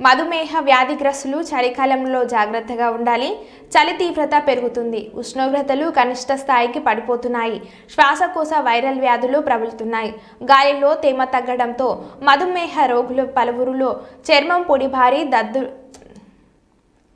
మధుమేహ వ్యాధిగ్రస్తులు చలికాలంలో జాగ్రత్తగా ఉండాలి. చలి తీవ్రత పెరుగుతుంది. ఉష్ణోగ్రతలు కనిష్ట స్థాయికి పడిపోతున్నాయి. శ్వాసకోశ వైరల్ వ్యాధులు ప్రబలుతున్నాయి. గాలిలో తేమ తగ్గడంతో మధుమేహ రోగులు పలువురులో చర్మం పొడిబారి దద్దు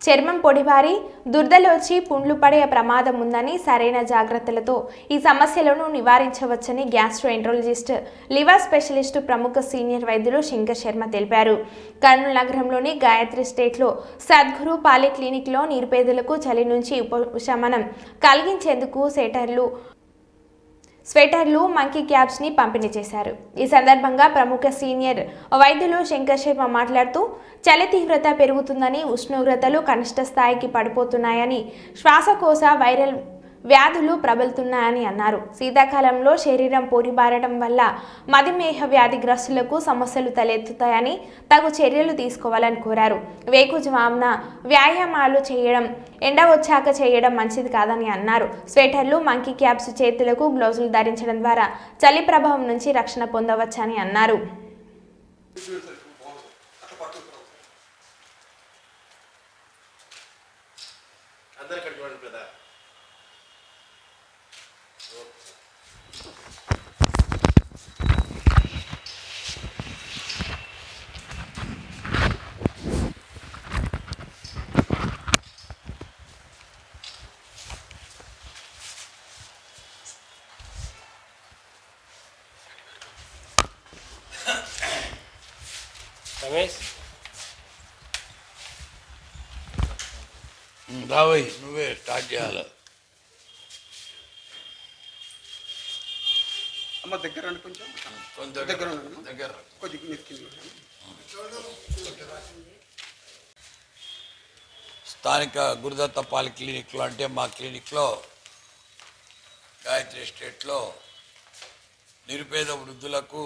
చర్మం పొడిబారి దుర్దలోచి పుండ్లు పడే ప్రమాదం ఉందని సరైన జాగ్రత్తలతో ఈ సమస్యలను నివారించవచ్చని గ్యాస్ట్రోఎంట్రాలజిస్ట్ లివర్ స్పెషలిస్ట్ ప్రముఖ సీనియర్ వైద్యులు శంకర్ శర్మ తెలిపారు. కర్నూలు నగరంలోని గాయత్రి స్టేట్లో సద్గురు పాలి క్లినిక్లో నిరుపేదలకు చలి నుంచి ఉపశమనం కలిగించేందుకు సెటర్లు స్వెటర్లు మంకీ క్యాప్స్ని పంపిణీ చేశారు. ఈ సందర్భంగా ప్రముఖ సీనియర్ వైద్యులు శంకర్ శర్మ మాట్లాడుతూ చలి తీవ్రత పెరుగుతుందని ఉష్ణోగ్రతలు కనిష్ట స్థాయికి పడిపోతున్నాయని శ్వాసకోశ వైరల్ వ్యాధులు ప్రబలుతున్నాయని అన్నారు. శీతాకాలంలో శరీరం పోరిబారడం వల్ల మధుమేహ వ్యాధిగ్రస్తులకు సమస్యలు తలెత్తుతాయని తగు చర్యలు తీసుకోవాలని కోరారు. వేకుజామున వ్యాయామాలు చేయడం ఎండ వచ్చాక చేయడం మంచిది కాదని అన్నారు. స్వెటర్లు మంకీ క్యాప్స్ చేతులకు గ్లౌజులు ధరించడం ద్వారా చలి ప్రభావం నుంచి రక్షణ పొందవచ్చని అన్నారు. అందరు Não Dá oi, não vê, tá de ala. అమ్మ దగ్గర రండి కొంచెం కొంచెం దగ్గర. దగ్గర కొద్దిగా. స్థానిక గురుదత్త పాలి క్లినిక్లో అంటే మా క్లినిక్లో గాయత్రి ఎస్టేట్లో నిరుపేద వృద్ధులకు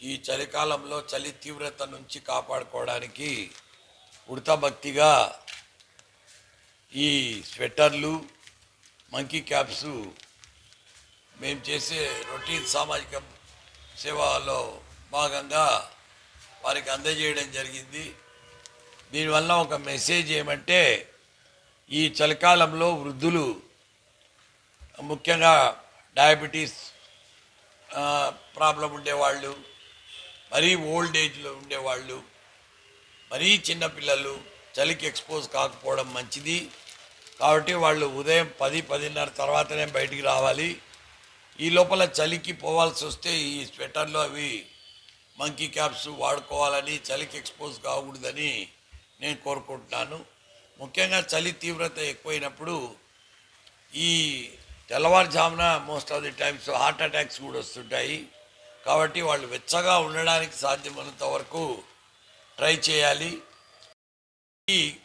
ఈ చలికాలంలో చలి తీవ్రత నుంచి కాపాడుకోవడానికి ఉడతాభక్తిగా ఈ స్వెటర్లు మంకీ క్యాప్స్ మేము చేసే రొటీన్ సామాజిక సేవలో భాగంగా వారికి అందజేయడం జరిగింది. దీనివల్ల ఒక మెసేజ్ ఏమంటే ఈ చలికాలంలో వృద్ధులు ముఖ్యంగా డయాబెటీస్ ప్రాబ్లం ఉండేవాళ్ళు మరీ ఓల్డ్ ఏజ్లో ఉండేవాళ్ళు మరీ చిన్నపిల్లలు చలికి ఎక్స్పోజ్ కాకపోవడం మంచిది. కాబట్టి వాళ్ళు ఉదయం పది పదిన్నర తర్వాతనే బయటికి రావాలి. ఈ లోపల చలికి పోవాల్సి వస్తే ఈ స్వెటర్లు అవి మంకీ క్యాప్స్ వాడుకోవాలని చలికి ఎక్స్పోజ్ కాకూడదని నేను కోరుకుంటున్నాను. ముఖ్యంగా చలి తీవ్రత ఎక్కువైనప్పుడు ఈ తెల్లవారుజామున most of the times heart attacks కూడా వస్తుంటాయి. కాబట్టి వాళ్ళు వెచ్చగా ఉండడానికి సాధ్యమైనంత వరకు ట్రై చేయాలి. ఈ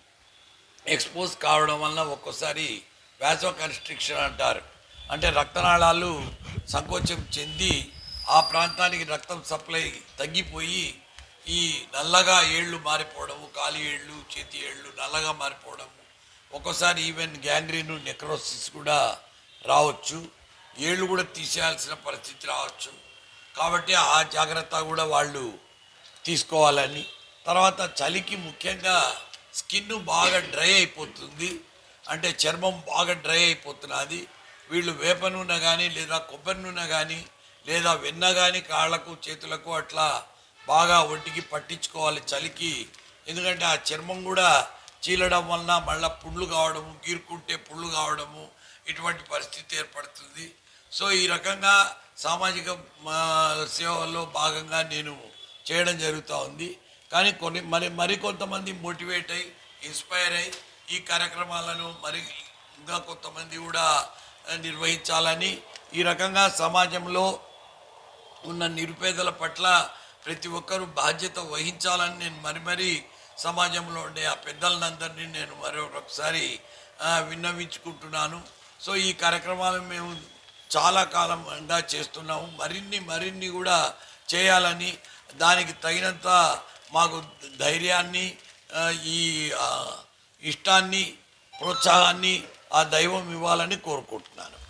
ఎక్స్పోజ్ కావడం వలన ఒక్కోసారి వ్యాసో కన్స్ట్రిక్షన్ అంటారు. అంటే రక్తనాళాలు సంకోచం చెంది ఆ ప్రాంతానికి రక్తం సప్లై తగ్గిపోయి ఈ నల్లగా ఏళ్ళు మారిపోవడము కాలి ఏళ్ళు చేతి ఏళ్ళు నల్లగా మారిపోవడము. ఒక్కోసారి ఈవెన్ గ్యాంగ్రీన్ నెక్రోసిస్ కూడా రావచ్చు. ఏళ్ళు కూడా తీసేయాల్సిన పరిస్థితి రావచ్చు. కాబట్టి ఆ జాగ్రత్త కూడా వాళ్ళు తీసుకోవాలని. తర్వాత చలికి ముఖ్యంగా స్కిన్ బాగా డ్రై అయిపోతుంది. అంటే చర్మం బాగా డ్రై అయిపోతున్నది. వీళ్ళు వేప నూనె కానీ లేదా కొబ్బరి నూనె కానీ లేదా వెన్న కానీ కాళ్ళకు చేతులకు అట్లా బాగా ఒంటికి పట్టించుకోవాలి చలికి. ఎందుకంటే ఆ చర్మం కూడా చీలడం వలన మళ్ళీ పుళ్ళు కావడము గీరుకుంటే పుళ్ళు కావడము ఇటువంటి పరిస్థితి ఏర్పడుతుంది. సో ఈ రకంగా సామాజిక మా, సేవల్లో భాగంగా నేను చేయడం జరుగుతూ ఉంది. కానీ కొన్ని మరి మరికొంతమంది మోటివేట్ అయ్యి ఇన్స్పైర్ అయ్యి ఈ కార్యక్రమాలను మరి ఇంకా కొంతమంది కూడా నిర్వహించాలని ఈ రకంగా సమాజంలో ఉన్న నిరుపేదల పట్ల ప్రతి ఒక్కరూ బాధ్యత వహించాలని నేను మరి మరీ సమాజంలో ఉండే ఆ పెద్దలందరినీ నేను మరొకసారి విన్నవించుకుంటున్నాను. సో ఈ కార్యక్రమాలు మేము చాలా కాలంగా చేస్తున్నాము. మరిన్ని మరిన్ని కూడా చేయాలని దానికి తగినంత మాకు ధైర్యాన్ని ఈ ఇష్టాన్ని ప్రోత్సాహాన్ని ఆ దైవం ఇవ్వాలని కోరుకుంటున్నాను.